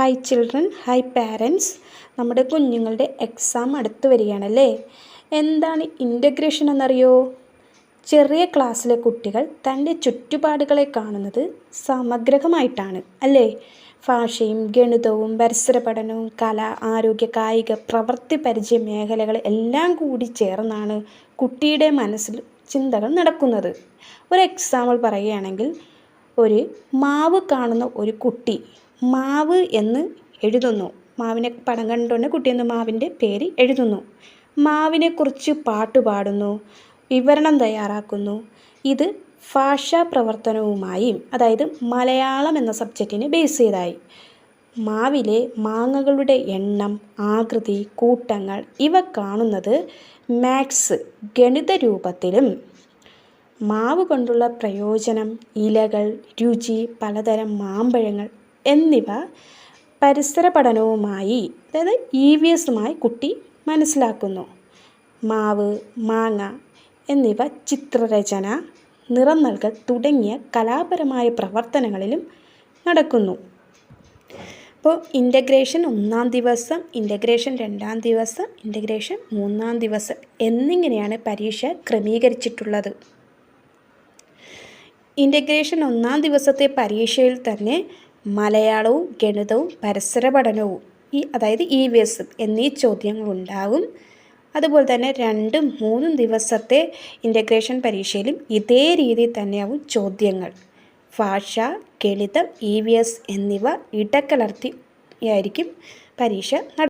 Hi children hi parents നമ്മുടെ കുഞ്ഞുങ്ങളുടെ exam അടുത്ത് വരികയാണല്ലേ? എന്താണ് ഇന്റഗ്രേഷൻ എന്നറിയോ? ചെറിയ ക്ലാസ്സിലെ കുട്ടികൾ തന്റെ ചുറ്റുപാടുകളെ കാണുന്നത് സമഗ്രമായിട്ടാണ് അല്ലേ? ഭാഷയും ഗണിതവും പരിസര പഠനവും കല ആരോഗ്യ കായിക പ്രവൃത്തി പരിചയ മേഖലകൾ എല്ലാം കൂടി ചേർന്നാണ് കുട്ടിയുടെ മനസ്സിൽ ചിന്തകൾ നടക്കുന്നത്. ഒരു എക്സാമ്പിൾ പറയുകയാണെങ്കിൽ ഒരു മാവ് കാണുന്ന ഒരു കുട്ടി മാവ് എന്ന് എഴുതുന്നു. മാവിനെ പടം കണ്ടുകൊണ്ട് കുട്ടി എന്ന് മാവിന്റെ പേര് എഴുതുന്നു. മാവിനെക്കുറിച്ച് പാട്ട് പാടുന്നു. വിവരണം തയ്യാറാക്കുന്നു. ഇത് ഭാഷാ പ്രവർത്തനവുമായി അതായത് മലയാളം എന്ന സബ്ജക്റ്റിനെ ബേസ് ചെയ്തായി മാവിലെ മാങ്ങകളുടെ എണ്ണം ആകൃതി കൂട്ടങ്ങൾ ഇവ കാണുന്നത് മാത്സ് ഗണിത രൂപത്തിലും. മാവ് കൊണ്ടുള്ള പ്രയോജനം ഇലകൾ രുചി പലതരം മാമ്പഴങ്ങൾ എന്നിവ പരിസര പഠനവുമായി അതായത് ഇ വി എസുമായി കുട്ടി മനസ്സിലാക്കുന്നു. മാവ് മാങ്ങ എന്നിവ ചിത്രരചന നിറം നൽകൽ തുടങ്ങിയ കലാപരമായ പ്രവർത്തനങ്ങളിലും നടക്കുന്നു. അപ്പോൾ ഇന്റഗ്രേഷൻ ഒന്നാം ദിവസം ഇന്റഗ്രേഷൻ രണ്ടാം ദിവസം ഇന്റഗ്രേഷൻ മൂന്നാം ദിവസം എന്നിങ്ങനെയാണ് പരീക്ഷ ക്രമീകരിച്ചിട്ടുള്ളത്. ഇന്റഗ്രേഷൻ ഒന്നാം ദിവസത്തെ പരീക്ഷയിൽ തന്നെ മലയാളവും ഗണിതവും പരസ്പര പഠനവും ഈ അതായത് ഇ വി എസ് എന്നീ ചോദ്യങ്ങളുണ്ടാകും. അതുപോലെ തന്നെ രണ്ടും മൂന്നും ദിവസത്തെ ഇന്റഗ്രേഷൻ പരീക്ഷയിലും ഇതേ രീതിയിൽ തന്നെയാവും ചോദ്യങ്ങൾ. ഭാഷ ഗണിതം ഇ വി എസ് എന്നിവ ഇടകലർത്തി ആയിരിക്കും പരീക്ഷ